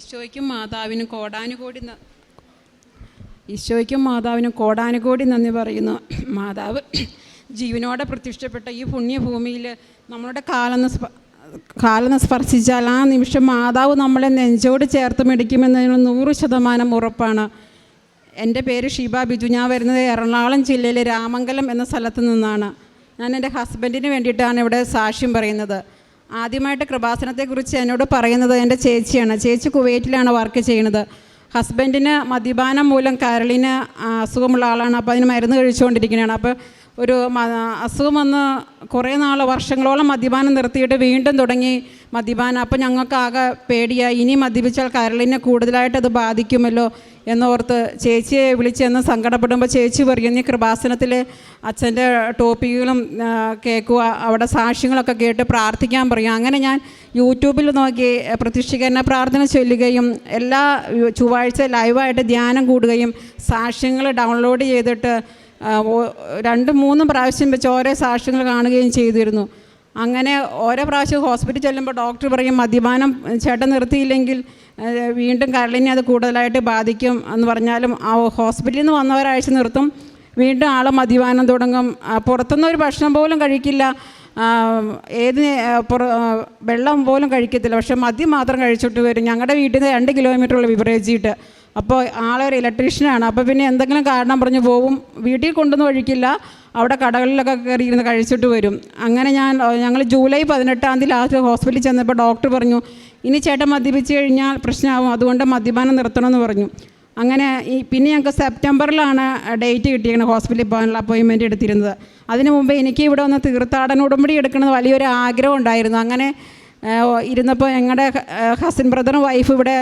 ഈശോയ്ക്കും മാതാവിനും കോടാനുകോടി ഈശോയ്ക്കും മാതാവിനും കോടാനുകോടി നന്ദി പറയുന്നു. മാതാവ് ജീവനോടെ പ്രത്യക്ഷപ്പെട്ട ഈ പുണ്യഭൂമിയിൽ നമ്മളുടെ കാലെന്ന് കാലെന്ന് സ്പർശിച്ചാൽ ആ നിമിഷം മാതാവ് നമ്മളെ നെഞ്ചോട് ചേർത്ത് മേടിക്കുമെന്നതിന് നൂറ് ശതമാനം ഉറപ്പാണ്. എന്റെ പേര് ഷീബ ബിജു. ഞാൻ വരുന്നത് എറണാകുളം ജില്ലയിലെ രാമംഗലം എന്ന സ്ഥലത്ത് നിന്നാണ്. ഞാൻ എന്റെ ഹസ്ബൻഡിന് വേണ്ടിയിട്ടാണ് ഇവിടെ സാക്ഷ്യം പറയുന്നത്. ആദ്യമായിട്ട് കൃപാസനത്തെക്കുറിച്ച് എന്നോട് പറയുന്നത് എന്റെ ചേച്ചിയാണ്. ചേച്ചി കുവൈറ്റിലാണ് വർക്ക് ചെയ്യുന്നത്. ഹസ്ബൻഡിന് മദ്യപാനം മൂലം കരളിന് അസുഖമുള്ള ആളാണ്. അപ്പോൾ അതിന് മരുന്ന് കഴിച്ചുകൊണ്ടിരിക്കുകയാണ്. അപ്പോൾ ഒരു അസുഖം വന്ന് കുറേ നാൾ വർഷങ്ങളോളം മദ്യപാനം നിർത്തിയിട്ട് വീണ്ടും തുടങ്ങി മദ്യപാനം. അപ്പോൾ ഞങ്ങൾക്കാകെ പേടിയായി. ഇനി മദ്യപിച്ചാൽ കരളിനെ കൂടുതലായിട്ട് അത് ബാധിക്കുമല്ലോ. എന്നോർത്ത് ചേച്ചിയെ വിളിച്ചെന്ന് സങ്കടപ്പെടുമ്പോൾ ചേച്ചി പറയും നീ കൃപാസനത്തിൽ അച്ഛന്റെ ടോപ്പിക്കുകളും കേൾക്കുക അവിടെ സാക്ഷ്യങ്ങളൊക്കെ കേട്ട് പ്രാർത്ഥിക്കാൻ പറയും. അങ്ങനെ ഞാൻ യൂട്യൂബിൽ നോക്കി പ്രതിഷ്ഠിക്കുന്ന പ്രാർത്ഥന ചൊല്ലുകയും എല്ലാ ചൊവ്വാഴ്ച ലൈവായിട്ട് ധ്യാനം കൂടുകയും സാക്ഷ്യങ്ങൾ ഡൗൺലോഡ് ചെയ്തിട്ട് രണ്ടും മൂന്നും പ്രാവശ്യം വെച്ച് ഓരോ സാക്ഷ്യങ്ങൾ കാണുകയും ചെയ്തിരുന്നു. അങ്ങനെ ഓരോ പ്രാവശ്യം ഹോസ്പിറ്റലിൽ ചെല്ലുമ്പോൾ ഡോക്ടർ പറയും മദ്യപാനം ചേട്ടൻ നിർത്തിയില്ലെങ്കിൽ വീണ്ടും കരളിനെ അത് കൂടുതലായിട്ട് ബാധിക്കും എന്ന് പറഞ്ഞാലും ആ ഹോസ്പിറ്റലിൽ നിന്ന് വന്ന ഒരാഴ്ച നിർത്തും. വീണ്ടും ആൾ മദ്യപാനം തുടങ്ങും. പുറത്തുനിന്ന് ഒരു ഭക്ഷണം പോലും കഴിക്കില്ല. ഏത് വെള്ളം പോലും കഴിക്കത്തില്ല. പക്ഷെ മദ്യം മാത്രം കഴിച്ചിട്ട് വരും. ഞങ്ങളുടെ വീട്ടിൽ നിന്ന് രണ്ട് കിലോമീറ്ററുള്ള വിവറേജിട്ട് അപ്പോൾ ആളൊരു ഇലക്ട്രീഷ്യനാണ്. അപ്പോൾ പിന്നെ എന്തെങ്കിലും കാരണം പറഞ്ഞു പോവും. വീട്ടിൽ കൊണ്ടൊന്നും കഴിക്കില്ല അവിടെ കടകളിലൊക്കെ കയറി ഇരുന്ന് കഴിച്ചിട്ട് വരും. അങ്ങനെ ഞാൻ ഞങ്ങൾ ജൂലൈ പതിനെട്ടാം തീയതി ലാസ്റ്റ് ഹോസ്പിറ്റലിൽ ചെന്നപ്പോൾ ഡോക്ടർ പറഞ്ഞു ഇനി ചേട്ടൻ മദ്യപിച്ച് കഴിഞ്ഞാൽ പ്രശ്നമാകും അതുകൊണ്ട് മദ്യപാനം നിർത്തണമെന്ന് പറഞ്ഞു. അങ്ങനെ ഈ പിന്നെ ഞങ്ങൾക്ക് സെപ്റ്റംബറിലാണ് ഡേറ്റ് കിട്ടിയിരിക്കുന്നത് ഹോസ്പിറ്റലിൽ പോകാനുള്ള അപ്പോയിൻമെന്റ് എടുത്തിരുന്നത്. അതിനു മുമ്പ് എനിക്ക് ഇവിടെ വന്ന് തീർത്ഥാടന ഉടമ്പടി എടുക്കണമെന്ന് വലിയൊരു ആഗ്രഹം ഉണ്ടായിരുന്നു. അങ്ങനെ ഇരുന്നപ്പോൾ ഞങ്ങളുടെ ഹസ്ബൻഡ് ബ്രദറും വൈഫ് ഇവിടെ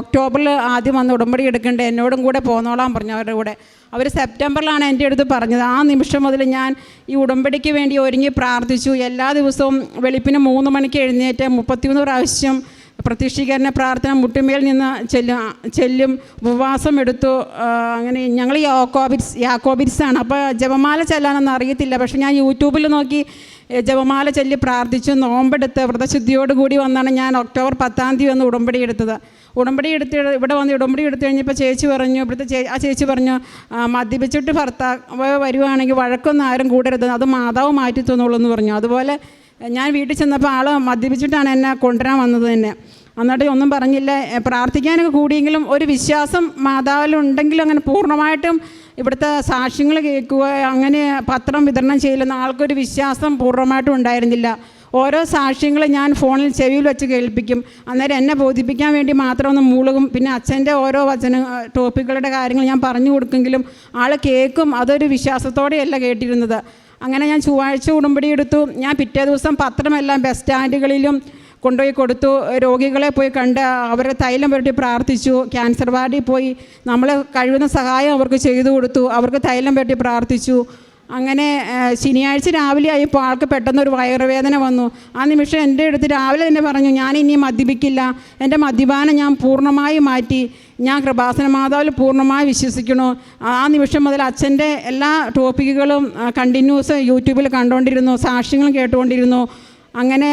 ഒക്ടോബറിൽ ആദ്യം വന്ന് ഉടമ്പടി എടുക്കേണ്ടത് എന്നോടും കൂടെ പോന്നോളാൻ പറഞ്ഞു അവരുടെ കൂടെ. അവർ സെപ്റ്റംബറിലാണ് എന്റെ അടുത്ത് പറഞ്ഞത്. ആ നിമിഷം മുതൽ ഞാൻ ഈ ഉടമ്പടിക്ക് വേണ്ടി ഒരുങ്ങി പ്രാർത്ഥിച്ചു. എല്ലാ ദിവസവും വെളുപ്പിന് മൂന്ന് മണിക്ക് എഴുന്നേറ്റ് മുപ്പത്തിമൂന്ന് പ്രാവശ്യം പ്രതീക്ഷിക്കാരനെ പ്രാർത്ഥന മുട്ടുമേൽ നിന്ന് ചെല്ലും ചെല്ലും ഉപവാസം എടുത്തു അങ്ങനെ ഞങ്ങൾ യാക്കോബിറ്റ്സ് ആണ് അപ്പോൾ ജപമാല ചെല്ലാനൊന്നും അറിയത്തില്ല. പക്ഷേ ഞാൻ യൂട്യൂബിൽ നോക്കി ജപമാല ചൊല്ലി പ്രാർത്ഥിച്ചു നോമ്പെടുത്ത് വ്രതശുദ്ധിയോട് കൂടി വന്നാണ് ഞാൻ ഒക്ടോബർ പത്താം തീയതി വന്ന് ഉടമ്പടി എടുത്തത്. ഉടമ്പടി എടുത്ത് ഇവിടെ വന്ന് ഉടമ്പടി എടുത്തു കഴിഞ്ഞപ്പോൾ ചേച്ചി പറഞ്ഞു ഇവിടുത്തെ ചേ ആ ചേച്ചി പറഞ്ഞു "ആ, മദ്യപിച്ചിട്ട് ഭർത്താവ് വരുവാണെങ്കിൽ വഴക്കൊന്നും ആരും കൂടരുത് അത് മാതാവ് മാറ്റി തന്നോളൂ എന്ന് പറഞ്ഞു. അതുപോലെ ഞാൻ വീട്ടിൽ ചെന്നപ്പോൾ ആൾ മദ്യപിച്ചിട്ടാണ് എന്നെ കൊണ്ടുവരാൻ വന്നത് തന്നെ. എന്നിട്ട് ഒന്നും പറഞ്ഞില്ല. പ്രാർത്ഥിക്കാനൊക്കെ കൂടിയെങ്കിലും ഒരു വിശ്വാസം മാതാവിലുണ്ടെങ്കിലും അങ്ങനെ പൂർണമായിട്ടും ഇവിടുത്തെ സാക്ഷ്യങ്ങൾ കേൾക്കുക അങ്ങനെ പത്രം വിതരണം ചെയ്യില്ലെന്ന ആൾക്കൊരു വിശ്വാസം പൂർണമായിട്ടും ഉണ്ടായിരുന്നില്ല. ഓരോ സാക്ഷ്യങ്ങൾ ഞാൻ ഫോണിൽ ചെവിയിൽ വെച്ച് കേൾപ്പിക്കും. അന്നേരം എന്നെ ബോധിപ്പിക്കാൻ വേണ്ടി മാത്രം ഒന്ന് മൂളുകും. പിന്നെ അച്ഛന്റെ ഓരോ വചന ടോപ്പിക്കുകളുടെ കാര്യങ്ങൾ ഞാൻ പറഞ്ഞു കൊടുക്കെങ്കിലും ആൾ കേൾക്കും. അതൊരു വിശ്വാസത്തോടെയല്ല കേട്ടിരുന്നത്. അങ്ങനെ ഞാൻ ചൊവ്വാഴ്ച ഉടമ്പടി എടുത്തു. ഞാൻ പിറ്റേ ദിവസം പത്രമെല്ലാം ബസ് സ്റ്റാൻഡുകളിലും കൊണ്ടുപോയി കൊടുത്തു. രോഗികളെ പോയി കണ്ട് അവരെ തൈലം പുരട്ടി പ്രാർത്ഥിച്ചു. ക്യാൻസർ വാർഡിൽ പോയി നമ്മൾ കഴിയുന്ന സഹായം അവർക്ക് ചെയ്തു കൊടുത്തു. അവർക്ക് തൈലം പുരട്ടി പ്രാർത്ഥിച്ചു. അങ്ങനെ ശനിയാഴ്ച രാവിലെ ആയപ്പോൾ ആൾക്ക് പെട്ടെന്നൊരു വയറുവേദന വന്നു. ആ നിമിഷം എന്റെ അടുത്ത് രാവിലെ തന്നെ പറഞ്ഞു ഞാൻ ഇനി മദ്യപിക്കില്ല. എന്റെ മദ്യപാനം ഞാൻ പൂർണമായി മാറ്റി. ഞാൻ കൃപാസന മാതാവിൽ പൂർണമായി വിശ്വസിക്കണു ആ നിമിഷം മുതൽ അച്ഛന്റെ എല്ലാ ടോപ്പിക്കുകളും കണ്ടിന്യൂസ് യൂട്യൂബിൽ കണ്ടുകൊണ്ടിരുന്നു സാക്ഷ്യങ്ങളും കേട്ടുകൊണ്ടിരുന്നു. അങ്ങനെ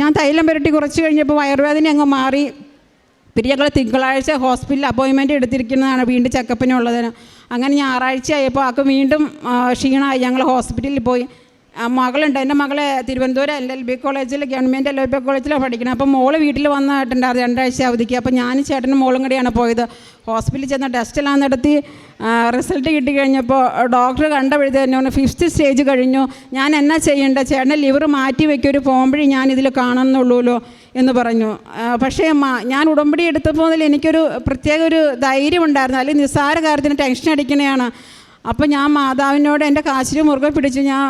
ഞാൻ തൈലം പുരട്ടി കുറച്ച് കഴിഞ്ഞപ്പോൾ വയറുവേദന അങ്ങ് മാറി. പിന്നെ ഞങ്ങൾ തിങ്കളാഴ്ച ഹോസ്പിറ്റലിൽ അപ്പോയിൻമെന്റ് എടുത്തിരിക്കുന്നതാണ് വീണ്ടും ചെക്കപ്പിനുള്ളതിന് അങ്ങനെ ഞായറാഴ്ച ആയപ്പോൾ ആൾക്ക് വീണ്ടും ക്ഷീണമായി ഞങ്ങൾ ഹോസ്പിറ്റലിൽ പോയി. മകളുണ്ട്. എന്റെ മകളെ തിരുവനന്തപുരം എൽ എൽ ബി കോളേജിൽ ഗവൺമെന്റ് എൽ എൽ ബി കോളേജിലാണ് പഠിക്കുന്നത് അപ്പോൾ മോൾ വീട്ടിൽ വന്നിട്ടുണ്ട് അത് രണ്ടാഴ്ച അവധിക്ക്. അപ്പോൾ ഞാൻ ചേട്ടനും മോളും കൂടിയാണ് പോയത്. ഹോസ്പിറ്റലിൽ ചെന്ന് ടെസ്റ്റെല്ലാം നടത്തി റിസൾട്ട് കിട്ടി കഴിഞ്ഞപ്പോൾ ഡോക്ടർ തന്നെ ഫിഫ്ത്ത് സ്റ്റേജ് കഴിഞ്ഞു. ഞാൻ എന്നാ ചെയ്യേണ്ടത് ചേട്ടന്റെ ലിവർ മാറ്റി വെക്കൊരു പോകുമ്പോഴേ ഞാൻ ഇതിൽ കാണുന്നുള്ളൂല്ലോ എന്ന് പറഞ്ഞു. പക്ഷേ അമ്മ ഞാൻ ഉടമ്പടി എടുത്തപ്പോൾ മുതൽ എനിക്കൊരു പ്രത്യേക ഒരു ധൈര്യം ഉണ്ടായിരുന്നു അല്ലെങ്കിൽ നിസ്സാര കാര്യത്തിന് ടെൻഷൻ അടിക്കണതാണ് അപ്പോൾ ഞാൻ മാതാവിനോട് എന്റെ കാശിരി മുറുകെ പിടിച്ചു ഞാൻ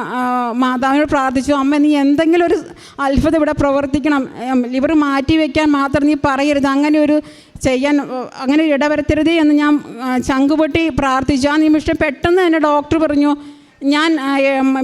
മാതാവിനോട് പ്രാർത്ഥിച്ചു അമ്മ നീ എന്തെങ്കിലും ഒരു അത്ഭുതം ഇവിടെ പ്രവർത്തിക്കണം ഇവർ മാറ്റി വയ്ക്കാൻ മാത്രം നീ പറയരുത് അങ്ങനെ ഒരു ചെയ്യാൻ അങ്ങനെ ഇടവരുത്തരുത് എന്ന് ഞാൻ ചങ്കുപൊട്ടി പ്രാർത്ഥിച്ചു. ആ നിമിഷം പെട്ടെന്ന് തന്നെ ഡോക്ടർ പറഞ്ഞു ഞാൻ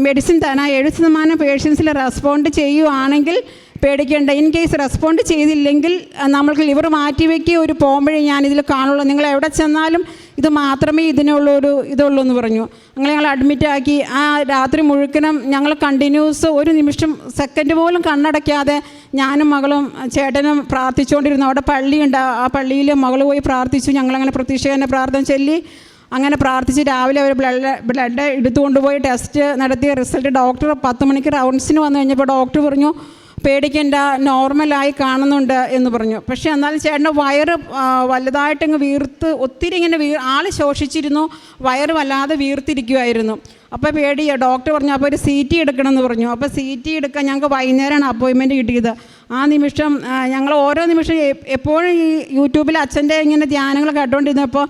മെഡിസിൻ തരാം ഏഴ് ശതമാനം പേഷ്യൻസിൽ റെസ്പോണ്ട് ചെയ്യുവാണെങ്കിൽ പേടിക്കേണ്ട ഇൻ കേസ് റെസ്പോണ്ട് ചെയ്തില്ലെങ്കിൽ നമ്മൾക്ക് ലിവർ മാറ്റി വയ്ക്കുക ഒരു പോകുമ്പോഴേ ഞാൻ ഇതിൽ കാണുള്ളൂ. നിങ്ങൾ എവിടെ ചെന്നാലും ഇത് മാത്രമേ ഇതിനുള്ളൊരു ഇതുള്ളൂ എന്ന് പറഞ്ഞു. അങ്ങനെ ഞങ്ങൾ അഡ്മിറ്റ് ആക്കി. ആ രാത്രി മുഴുക്കനും ഞങ്ങൾ കണ്ടിന്യൂസ് ഒരു നിമിഷം സെക്കൻഡ് പോലും കണ്ണടയ്ക്കാതെ ഞാനും മകളും ചേട്ടനും പ്രാർത്ഥിച്ചുകൊണ്ടിരുന്നു. അവിടെ പള്ളിയുണ്ട് ആ പള്ളിയിൽ മകൾ പോയി പ്രാർത്ഥിച്ചു. ഞങ്ങളങ്ങനെ പ്രതീക്ഷകന്റെ പ്രാർത്ഥന ചൊല്ലി. അങ്ങനെ പ്രാർത്ഥിച്ച് രാവിലെ അവർ ബ്ലഡ് ബ്ലഡ് എടുത്തുകൊണ്ടുപോയി ടെസ്റ്റ് നടത്തിയ റിസൾട്ട് ഡോക്ടർ പത്ത് മണിക്ക് റൗണ്ട്സിന് വന്നു കഴിഞ്ഞപ്പോൾ ഡോക്ടർ പറഞ്ഞു പേടിക്കേണ്ട നോർമലായി കാണുന്നുണ്ട് എന്ന് പറഞ്ഞു. പക്ഷേ എന്നാലും ചേട്ടന്റെ വയറ് വലുതായിട്ടങ്ങ് വീർത്ത് ഒത്തിരി ഇങ്ങനെ വീ ആൾ ശോഷിച്ചിരുന്നു വയറ് വല്ലാതെ വീർത്തിരിക്കുമായിരുന്നു അപ്പോൾ പേടിയാണ് ഡോക്ടർ പറഞ്ഞു അപ്പോൾ ഒരു സി ടി എടുക്കണമെന്ന് പറഞ്ഞു. അപ്പോൾ സി ടി എടുക്കാൻ ഞങ്ങൾക്ക് വൈകുന്നേരമാണ് അപ്പോയിൻമെന്റ് കിട്ടിയത്. ആ നിമിഷം ഞങ്ങൾ ഓരോ നിമിഷം എപ്പോഴും ഈ യൂട്യൂബിൽ അച്ഛന്റെ ഇങ്ങനെ ധ്യാനങ്ങൾ കേട്ടുകൊണ്ടിരുന്നപ്പോൾ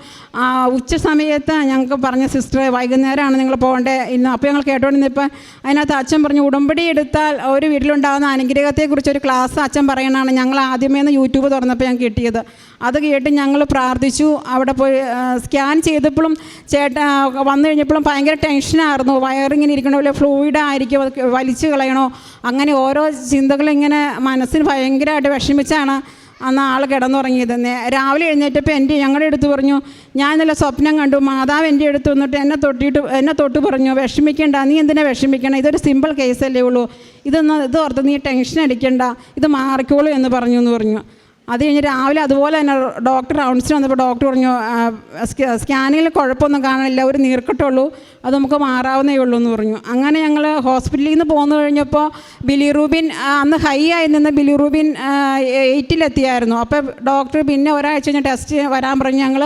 ഉച്ച സമയത്ത് ഞങ്ങൾക്ക് പറഞ്ഞ സിസ്റ്റർ വൈകുന്നേരമാണ് നിങ്ങൾ പോകേണ്ടത് ഇന്ന്. അപ്പോൾ ഞങ്ങൾ കേട്ടുകൊണ്ടിരുന്നപ്പോൾ അതിനകത്ത് അച്ഛൻ പറഞ്ഞു ഉടമ്പടി എടുത്താൽ ഒരു വീട്ടിലുണ്ടാകുന്ന അനുഗ്രഹത്തെക്കുറിച്ച് ഒരു ക്ലാസ് അച്ഛൻ പറയണതാണ് ഞങ്ങൾ ആദ്യമേ യൂട്യൂബ് തുറന്നപ്പോൾ ഞാൻ കിട്ടിയത്. അത് കേട്ട് ഞങ്ങൾ പ്രാർത്ഥിച്ചു. അവിടെ പോയി സ്കാൻ ചെയ്തപ്പോഴും ചേട്ട വന്നു കഴിഞ്ഞപ്പോഴും ഭയങ്കര ടെൻഷനായിരുന്നു വയറിങ്ങനെ ഇരിക്കണ പോലെ ഫ്ലൂയിഡ് ആയിരിക്കും അത് വലിച്ചു കളയണോ? അങ്ങനെ ഓരോ ചിന്തകളിങ്ങനെ മനസ്സിന് ഭയങ്കരമായിട്ട് വിഷമിച്ചാണ് അന്ന് ആൾ കിടന്നുറങ്ങിയത്. രാവിലെ എഴുന്നേറ്റപ്പോൾ എന്റെ ഞങ്ങളുടെ അടുത്ത് പറഞ്ഞു ഞാൻ നല്ല സ്വപ്നം കണ്ടു മാതാവ് എന്റെ അടുത്ത് വന്നിട്ട് എന്നെ തൊട്ടിട്ട് എന്നെ തൊട്ട് പറഞ്ഞു വിഷമിക്കേണ്ട നീ എന്തിനാ വിഷമിക്കണം? ഇതൊരു സിമ്പിൾ കേസല്ലേ ഉള്ളൂ. ഇതൊന്ന് ഇത് ഓർത്ത് നീ ടെൻഷൻ അടിക്കണ്ട ഇത് മാറിക്കോളൂ എന്ന് പറഞ്ഞു എന്ന് പറഞ്ഞു. അത് കഴിഞ്ഞ് രാവിലെ അതുപോലെ തന്നെ ഡോക്ടർ റൗണ്ട്സിന് വന്നപ്പോൾ ഡോക്ടർ പറഞ്ഞു സ്കാനിങ്ങിൽ കുഴപ്പമൊന്നും കാണാനില്ല ഒരു നീർക്കെട്ടുള്ളൂ അത് നമുക്ക് മാറാവുന്നേ ഉള്ളൂ എന്ന് പറഞ്ഞു. അങ്ങനെ ഞങ്ങൾ ഹോസ്പിറ്റലിൽ നിന്ന് പോന്നു കഴിഞ്ഞപ്പോൾ ബിലിറൂബിൻ അന്ന് ഹൈ ആയി നിന്ന് ബിലിറൂബിൻ എയ്റ്റിലെത്തിയായിരുന്നു. അപ്പോൾ ഡോക്ടർ പിന്നെ ഒരാഴ്ച കഴിഞ്ഞ് ടെസ്റ്റ് വരാൻ പറഞ്ഞ് ഞങ്ങൾ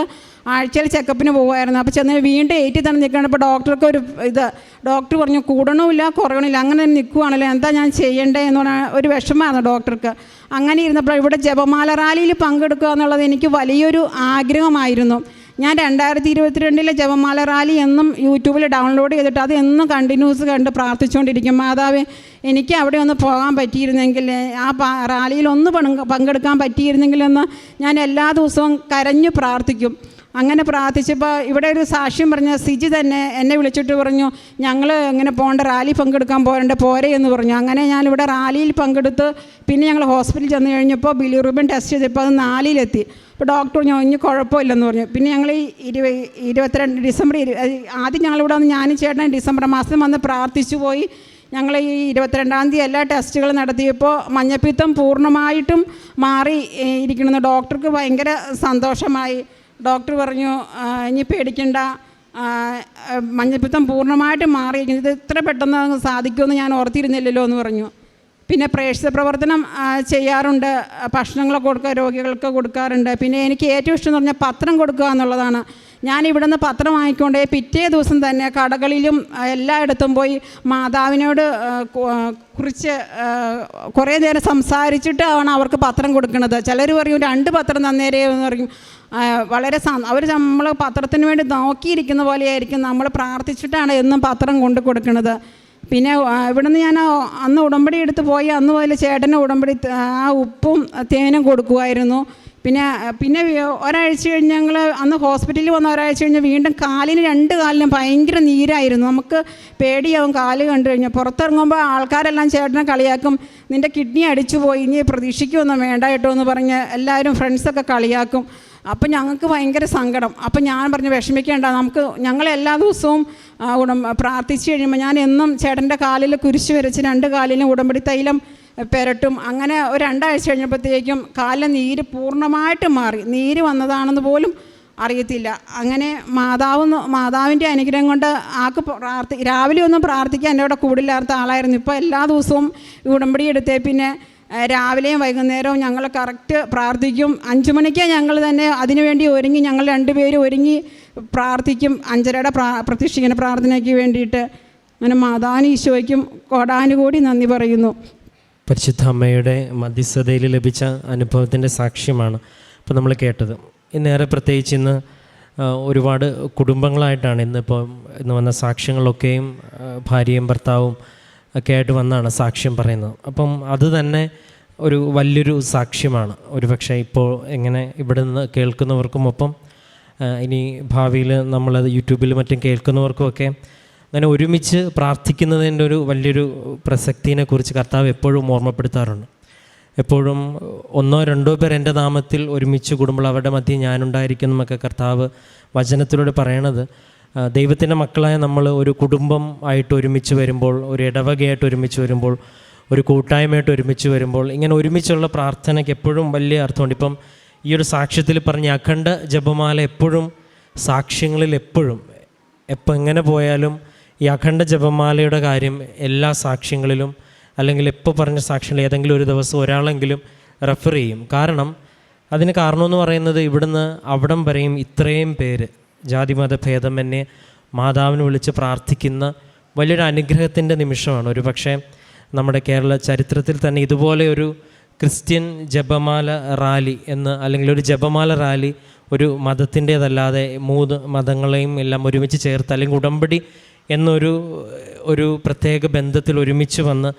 ആഴ്ചയിൽ ചെക്കപ്പിന് പോകുമായിരുന്നു അപ്പോൾ ചെന്ന് വീണ്ടും എയ്റ്റി തന്നെ നിൽക്കുകയാണ്. അപ്പോൾ ഡോക്ടർക്ക് ഒരു ഇത് ഡോക്ടർ പറഞ്ഞു കൂടണമില്ല കുറയണില്ല അങ്ങനെ നിൽക്കുവാണല്ലോ എന്താ ഞാൻ ചെയ്യേണ്ടത് എന്ന് പറഞ്ഞാൽ ഒരു വിഷമമായിരുന്നു ഡോക്ടർക്ക്. അങ്ങനെ ഇരുന്നപ്പോൾ ഇവിടെ ജപമാല റാലിയിൽ പങ്കെടുക്കുക എന്നുള്ളത് എനിക്ക് വലിയൊരു ആഗ്രഹമായിരുന്നു. ഞാൻ രണ്ടായിരത്തി ഇരുപത്തിരണ്ടിലെ ജപമാല റാലി എന്നും യൂട്യൂബിൽ ഡൗൺലോഡ് ചെയ്തിട്ട് അത് എന്നും കണ്ടിന്യൂസ് കണ്ട് പ്രാർത്ഥിച്ചുകൊണ്ടിരിക്കും. മാതാവേ എനിക്ക് അവിടെ ഒന്ന് പോകാൻ പറ്റിയിരുന്നെങ്കിൽ ആ റാലിയിൽ ഒന്ന് പങ്ക് പങ്കെടുക്കാൻ പറ്റിയിരുന്നെങ്കിലെന്ന് ഞാൻ എല്ലാ ദിവസവും കരഞ്ഞു പ്രാർത്ഥിക്കും. അങ്ങനെ പ്രാർത്ഥിച്ചപ്പോൾ ഇവിടെ ഒരു സാക്ഷ്യം പറഞ്ഞ സിജി തന്നെ എന്നെ വിളിച്ചിട്ട് പറഞ്ഞു ഞങ്ങൾ ഇങ്ങനെ പോകേണ്ട റാലി പങ്കെടുക്കാൻ പോരണ്ട പോരെ എന്ന് പറഞ്ഞു. അങ്ങനെ ഞാനിവിടെ റാലിയിൽ പങ്കെടുത്ത് പിന്നെ ഞങ്ങൾ ഹോസ്പിറ്റലിൽ ചെന്ന് കഴിഞ്ഞപ്പോൾ ബിലിറൂബിൻ ടെസ്റ്റ് ചെയ്തപ്പോൾ അത് നാലിലെത്തി. അപ്പോൾ ഡോക്ടർ പറഞ്ഞു ഇനി കുഴപ്പമില്ലെന്ന് പറഞ്ഞു. പിന്നെ ഞങ്ങൾ ഇരുപ ഇരുപത്തിരണ്ട് ഡിസംബർ ആദ്യം ഞങ്ങളിവിടെ വന്ന് ഞാനും ചേട്ടൻ ഡിസംബർ മാസം വന്ന് പ്രാർത്ഥിച്ചു പോയി. ഞങ്ങൾ ഈ ഇരുപത്തിരണ്ടാം തീയതി എല്ലാ ടെസ്റ്റുകളും നടത്തിയപ്പോൾ മഞ്ഞപ്പിത്തം പൂർണമായിട്ടും മാറി ഇരിക്കണമെന്ന്. ഡോക്ടർക്ക് ഭയങ്കര സന്തോഷമായി. ഡോക്ടർ പറഞ്ഞു ഇനി പേടിക്കണ്ട. മഞ്ഞപ്പിത്തം പൂർണമായിട്ടും മാറിയിരിക്കുന്നു ഇത് ഇത്ര പെട്ടെന്ന് സാധിക്കുമെന്ന് ഞാൻ ഓർത്തിരുന്നില്ലല്ലോ എന്ന് പറഞ്ഞു. പിന്നെ പ്രേക്ഷിത പ്രവർത്തനം ചെയ്യാറുണ്ട്. ഭക്ഷണങ്ങളൊക്കെ കൊടുക്കുക രോഗികൾക്ക് കൊടുക്കാറുണ്ട്. പിന്നെ എനിക്ക് ഏറ്റവും ഇഷ്ടം എന്ന് പറഞ്ഞാൽ പത്രം കൊടുക്കുക എന്നുള്ളതാണ്. ഞാൻ ഇവിടെ നിന്ന് പത്രം വാങ്ങിക്കൊണ്ടേ പിറ്റേ ദിവസം തന്നെ കടകളിലും എല്ലായിടത്തും പോയി മാതാവിനോട് കുറിച്ച് കുറേ നേരം സംസാരിച്ചിട്ടാണ് അവർക്ക് പത്രം കൊടുക്കുന്നത്. ചിലർ പറയും രണ്ട് പത്രം തന്നേരേ എന്ന് പറയും. വളരെ അവർ നമ്മൾ പത്രത്തിന് വേണ്ടി നോക്കിയിരിക്കുന്ന പോലെയായിരിക്കും നമ്മൾ പ്രാർത്ഥിച്ചിട്ടാണ് എന്നും പത്രം കൊണ്ടു കൊടുക്കുന്നത്. പിന്നെ ഇവിടുന്ന് ഞാൻ അന്ന് ഉടമ്പടി എടുത്ത് പോയി അന്ന് മുതൽ ചേട്ടന് ഉടമ്പടി ആ ഉപ്പും തേനും കൊടുക്കുമായിരുന്നു. പിന്നെ പിന്നെ ഒരാഴ്ച കഴിഞ്ഞ് ഞങ്ങൾ അന്ന് ഹോസ്പിറ്റലിൽ വന്ന ഒരാഴ്ച കഴിഞ്ഞ് വീണ്ടും കാലിന് രണ്ട് കാലിനും ഭയങ്കര നീരായിരുന്നു. നമുക്ക് പേടിയാവും കാൽ കണ്ടു കഴിഞ്ഞാൽ. പുറത്തിറങ്ങുമ്പോൾ ആൾക്കാരെല്ലാം ചേട്ടനെ കളിയാക്കും. നിന്റെ കിഡ്നി അടിച്ചു പോയി ഇനി പ്രതീക്ഷിക്കുമൊന്നും വേണ്ട കേട്ടോ എന്ന് പറഞ്ഞ് എല്ലാവരും ഫ്രണ്ട്സൊക്കെ കളിയാക്കും. അപ്പം ഞങ്ങൾക്ക് ഭയങ്കര സങ്കടം. അപ്പം ഞാൻ പറഞ്ഞു വിഷമിക്കേണ്ട നമുക്ക് ഞങ്ങൾ എല്ലാ ദിവസവും ഉടം പ്രാർത്ഥിച്ച് കഴിയുമ്പോൾ ഞാൻ എന്നും ചേട്ടന്റെ കാലിൽ കുരിശ് വരച്ച് രണ്ട് കാലിലും ഉടമ്പടി തൈലം പെരട്ടും. അങ്ങനെ ഒരു രണ്ടാഴ്ച കഴിഞ്ഞപ്പോഴത്തേക്കും കാലിലെ നീര് പൂർണമായിട്ട് മാറി. നീര് വന്നതാണെന്ന് പോലും അറിയത്തില്ല. അങ്ങനെ മാതാവ് മാതാവിന്റെ അനുഗ്രഹം കൊണ്ട് ആക്ക് പ്രാർത്ഥി രാവിലെ ഒന്നും പ്രാർത്ഥിക്കാൻ എന്റെ കൂടെ കൂടില്ലാത്ത ആളായിരുന്നു. ഇപ്പോൾ എല്ലാ ദിവസവും ഉടമ്പടി എടുത്തേ. പിന്നെ രാവിലെയും വൈകുന്നേരവും ഞങ്ങൾ കറക്റ്റ് പ്രാർത്ഥിക്കും. അഞ്ച് മണിക്ക് ഞങ്ങൾ തന്നെ അതിനുവേണ്ടി ഒരുങ്ങി ഞങ്ങൾ രണ്ടുപേരും ഒരുങ്ങി പ്രാർത്ഥിക്കും. അഞ്ചരയുടെ പ്രാ പ്രതീക്ഷിക്കുന്ന പ്രാർത്ഥനയ്ക്ക് വേണ്ടിയിട്ട്. അങ്ങനെ മാതാന് ഈശോയ്ക്കും കോടാനുകൂടി നന്ദി പറയുന്നു. പരിശുദ്ധ അമ്മയുടെ മധ്യസ്ഥതയിൽ ലഭിച്ച അനുഭവത്തിന്റെ സാക്ഷ്യമാണ് ഇപ്പോൾ നമ്മൾ കേട്ടത്. ഇന്നേറെ പ്രത്യേകിച്ച് ഇന്ന് ഒരുപാട് കുടുംബങ്ങളായിട്ടാണ് ഇന്നിപ്പോൾ ഇന്ന് വന്ന സാക്ഷ്യങ്ങളൊക്കെയും ഭാര്യയും ഭർത്താവും ഒക്കെ ആയിട്ട് വന്നാണ് സാക്ഷ്യം പറയുന്നത്. അപ്പം അത് തന്നെ ഒരു വലിയൊരു സാക്ഷ്യമാണ്. ഒരു പക്ഷേ ഇപ്പോൾ എങ്ങനെ ഇവിടെ നിന്ന് കേൾക്കുന്നവർക്കുമൊപ്പം ഒപ്പം ഇനി ഭാവിയിൽ നമ്മളത് യൂട്യൂബിൽ മറ്റും കേൾക്കുന്നവർക്കുമൊക്കെ അങ്ങനെ ഒരുമിച്ച് പ്രാർത്ഥിക്കുന്നതിന്റെ ഒരു വലിയൊരു പ്രസക്തിനെ കുറിച്ച് കർത്താവ് എപ്പോഴും ഓർമ്മപ്പെടുത്താറുണ്ട്. എപ്പോഴും ഒന്നോ രണ്ടോ പേർ എന്റെ നാമത്തിൽ ഒരുമിച്ച് കൂടുമ്പോൾ അവരുടെ മധ്യം ഞാനുണ്ടായിരിക്കും എന്നൊക്കെ കർത്താവ് വചനത്തിലൂടെ പറയണത്. ദൈവത്തിന്റെ മക്കളായ നമ്മൾ ഒരു കുടുംബം ആയിട്ട് ഒരുമിച്ച് വരുമ്പോൾ ഒരു ഇടവകയായിട്ട് ഒരുമിച്ച് വരുമ്പോൾ ഒരു കൂട്ടായ്മയായിട്ട് ഒരുമിച്ച് വരുമ്പോൾ ഇങ്ങനെ ഒരുമിച്ചുള്ള പ്രാർത്ഥനയ്ക്ക് എപ്പോഴും വലിയ അർത്ഥമുണ്ട്. ഇപ്പം ഈ ഒരു സാക്ഷ്യത്തിൽ പറഞ്ഞ അഖണ്ഡ ജപമാല എപ്പോഴും സാക്ഷ്യങ്ങളിൽ എപ്പോഴും എപ്പോൾ എങ്ങനെ പോയാലും ഈ അഖണ്ഡ ജപമാലയുടെ കാര്യം എല്ലാ സാക്ഷ്യങ്ങളിലും അല്ലെങ്കിൽ എപ്പോൾ പറഞ്ഞ സാക്ഷ്യങ്ങളിൽ ഏതെങ്കിലും ഒരു ദിവസം ഒരാളെങ്കിലും റെഫർ ചെയ്യും. കാരണം അതിന് കാരണമെന്ന് പറയുന്നത് ഇവിടുന്ന് അവിടം വരെയും ഇത്രയും പേര് ജാതിമത ഭേദമന്യേ മാതാവിനെ വിളിച്ച് പ്രാർത്ഥിക്കുന്ന വലിയൊരു അനുഗ്രഹത്തിന്റെ നിമിഷമാണ്. ഒരു പക്ഷേ നമ്മുടെ കേരള ചരിത്രത്തിൽ തന്നെ ഇതുപോലെ ഒരു ക്രിസ്ത്യൻ ജപമാല റാലി എന്ന് അല്ലെങ്കിൽ ഒരു ജപമാല റാലി ഒരു മതത്തിന്റേതല്ലാതെ മൂന്ന് മതങ്ങളെയും എല്ലാം ഒരുമിച്ച് ചേർത്ത് അല്ലെങ്കിൽ ഉടമ്പടി എന്നൊരു ഒരു പ്രത്യേക ബന്ധത്തിൽ ഒരുമിച്ച് വന്ന്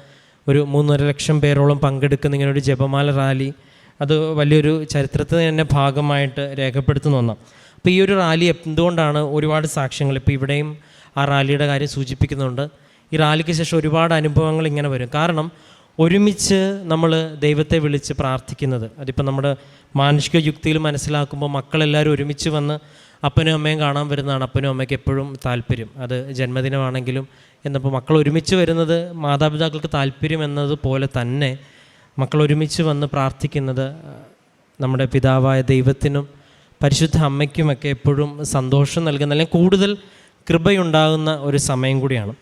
ഒരു മൂന്നര ലക്ഷം പേരോളം പങ്കെടുക്കുന്ന ഇങ്ങനെ ഒരു ജപമാല റാലി അത് വലിയൊരു ചരിത്രത്തിന് തന്നെ ഭാഗമായിട്ട് രേഖപ്പെടുത്തുന്ന ഒന്നാണ്. അപ്പോൾ ഈ ഒരു റാലി എന്തുകൊണ്ടാണ് ഒരുപാട് സാക്ഷ്യങ്ങൾ ഇപ്പോൾ ഇവിടെയും ആ റാലിയുടെ കാര്യം സൂചിപ്പിക്കുന്നുണ്ട്? ഈ റാലിക്ക് ശേഷം ഒരുപാട് അനുഭവങ്ങൾ ഇങ്ങനെ വരും. കാരണം ഒരുമിച്ച് നമ്മൾ ദൈവത്തെ വിളിച്ച് പ്രാർത്ഥിക്കുന്നത് അതിപ്പോൾ നമ്മുടെ മാനുഷിക യുക്തിയിൽ മനസ്സിലാക്കുമ്പോൾ മക്കളെല്ലാവരും ഒരുമിച്ച് വന്ന് അപ്പനും അമ്മയും കാണാൻ വരുന്നതാണ്. അപ്പനും അമ്മയ്ക്ക് എപ്പോഴും താല്പര്യം. അത് ജന്മദിനമാണെങ്കിലും എന്നപ്പോൾ മക്കൾ ഒരുമിച്ച് വരുന്നത് മാതാപിതാക്കൾക്ക് താല്പര്യം എന്നതുപോലെ തന്നെ മക്കൾ ഒരുമിച്ച് വന്ന് പ്രാർത്ഥിക്കുന്നത് നമ്മുടെ പിതാവായ ദൈവത്തിനും പരിശുദ്ധ അമ്മയ്ക്കുമൊക്കെ എപ്പോഴും സന്തോഷം നൽകുന്ന അല്ലെങ്കിൽ കൂടുതൽ കൃപയുണ്ടാകുന്ന ഒരു സമയം കൂടിയാണ്.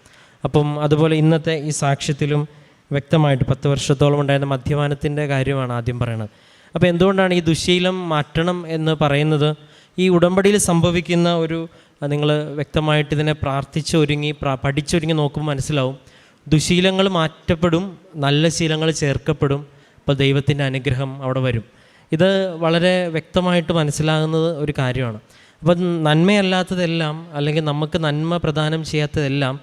അപ്പം അതുപോലെ ഇന്നത്തെ ഈ സാക്ഷ്യത്തിലും വ്യക്തമായിട്ട് പത്ത് വർഷത്തോളം ഉണ്ടായിരുന്ന മദ്യപാനത്തിന്റെ കാര്യമാണ് ആദ്യം പറയുന്നത് അപ്പോൾ എന്തുകൊണ്ടാണ് ഈ ദുശീലം മാറ്റണം എന്ന് പറയുന്നത്? ഈ ഉടമ്പടിയിൽ സംഭവിക്കുന്ന ഒരു നിങ്ങൾ വ്യക്തമായിട്ട് ഇതിനെ പ്രാർത്ഥിച്ച് ഒരുങ്ങി പ്രാ പഠിച്ചൊരുങ്ങി നോക്കുമ്പോൾ മനസ്സിലാവും. ദുശീലങ്ങൾ മാറ്റപ്പെടും നല്ല ശീലങ്ങൾ ചേർക്കപ്പെടും അപ്പോൾ ദൈവത്തിന്റെ അനുഗ്രഹം അവിടെ വരും. ഇത് വളരെ വ്യക്തമായിട്ട് മനസ്സിലാകുന്നത് ഒരു കാര്യമാണ്. അപ്പം നന്മയല്ലാത്തതെല്ലാം അല്ലെങ്കിൽ നമുക്ക് നന്മ പ്രദാനം ചെയ്യാത്തതെല്ലാം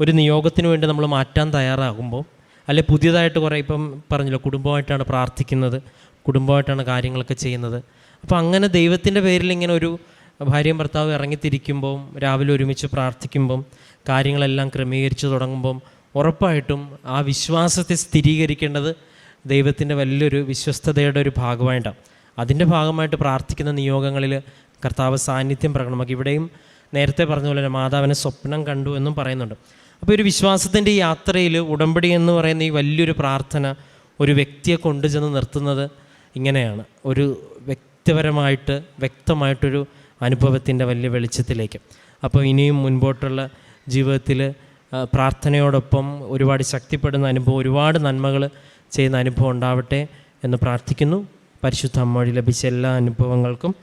ഒരു നിയോഗത്തിന് വേണ്ടി നമ്മൾ മാറ്റാൻ തയ്യാറാകുമ്പോൾ അല്ലെ പുതിയതായിട്ട് കുറേ ഇപ്പം പറഞ്ഞല്ലോ കുടുംബമായിട്ടാണ് പ്രാർത്ഥിക്കുന്നത് കുടുംബമായിട്ടാണ് കാര്യങ്ങളൊക്കെ ചെയ്യുന്നത്. അപ്പോൾ അങ്ങനെ ദൈവത്തിന്റെ പേരിൽ ഇങ്ങനെ ഒരു ഭാര്യയും ഭർത്താവും ഇറങ്ങിത്തിരിക്കുമ്പോൾ രാവിലെ ഒരുമിച്ച് പ്രാർത്ഥിക്കുമ്പം കാര്യങ്ങളെല്ലാം ക്രമീകരിച്ച് തുടങ്ങുമ്പം ഉറപ്പായിട്ടും ആ വിശ്വാസത്തെ സ്ഥിരീകരിക്കേണ്ടത് ദൈവത്തിന്റെ വലിയൊരു വിശ്വസ്തതയുടെ ഒരു ഭാഗമായിട്ടാണ്. അതിന്റെ ഭാഗമായിട്ട് പ്രാർത്ഥിക്കുന്ന നിയോഗങ്ങളിൽ കർത്താവ് സാന്നിധ്യം പ്രകടമാക്കി. ഇവിടെയും നേരത്തെ പറഞ്ഞ പോലെ മാതാവിനെ സ്വപ്നം കണ്ടു എന്നും പറയുന്നുണ്ട്. അപ്പോൾ ഒരു വിശ്വാസത്തിന്റെ യാത്രയിൽ ഉടമ്പടി എന്ന് പറയുന്ന ഈ വലിയൊരു പ്രാർത്ഥന ഒരു വ്യക്തിയെ കൊണ്ടുചെന്ന് നിർത്തുന്നത് ഇങ്ങനെയാണ്. ഒരു വ്യക്തിപരമായിട്ട് വ്യക്തമായിട്ടൊരു അനുഭവത്തിന്റെ വലിയ വെളിച്ചത്തിലേക്ക്. അപ്പോൾ ഇനിയും മുൻപോട്ടുള്ള ജീവിതത്തിൽ പ്രാർത്ഥനയോടൊപ്പം ഒരുപാട് ശക്തിപ്പെടുന്ന അനുഭവം ഒരുപാട് നന്മകൾ ചെയ്യുന്ന അനുഭവം ഉണ്ടാവട്ടെ എന്ന് പ്രാർത്ഥിക്കുന്നു. പരിശുദ്ധ അമ്മ വഴി ലഭിച്ച എല്ലാ അനുഭവങ്ങൾക്കും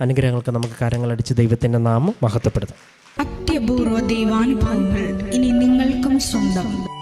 അനുഗ്രഹങ്ങൾക്കും നമുക്ക് കരങ്ങളടിച്ച് ദൈവത്തിന്റെ നാമം മഹത്വപ്പെടുത്താം. അത്യപൂർവ ദൈവാനുഭവങ്ങൾ ഇനി നിങ്ങൾക്കും സ്വന്തം.